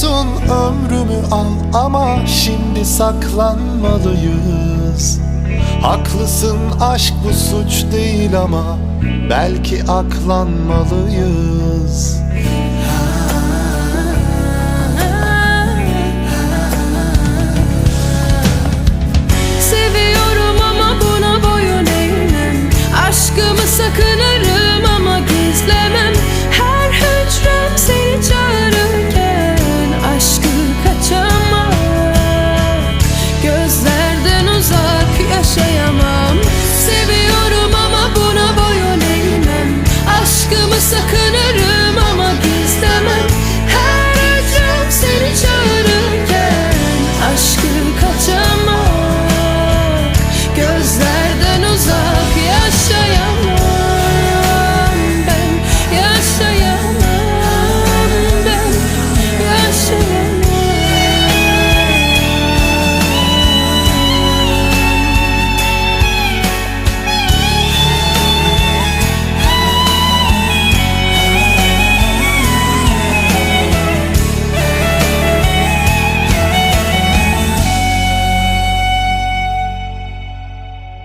Senin olsun ömrümü al ama şimdi saklanmalıyız. Haklısın aşk bu suç değil ama belki aklanmalıyız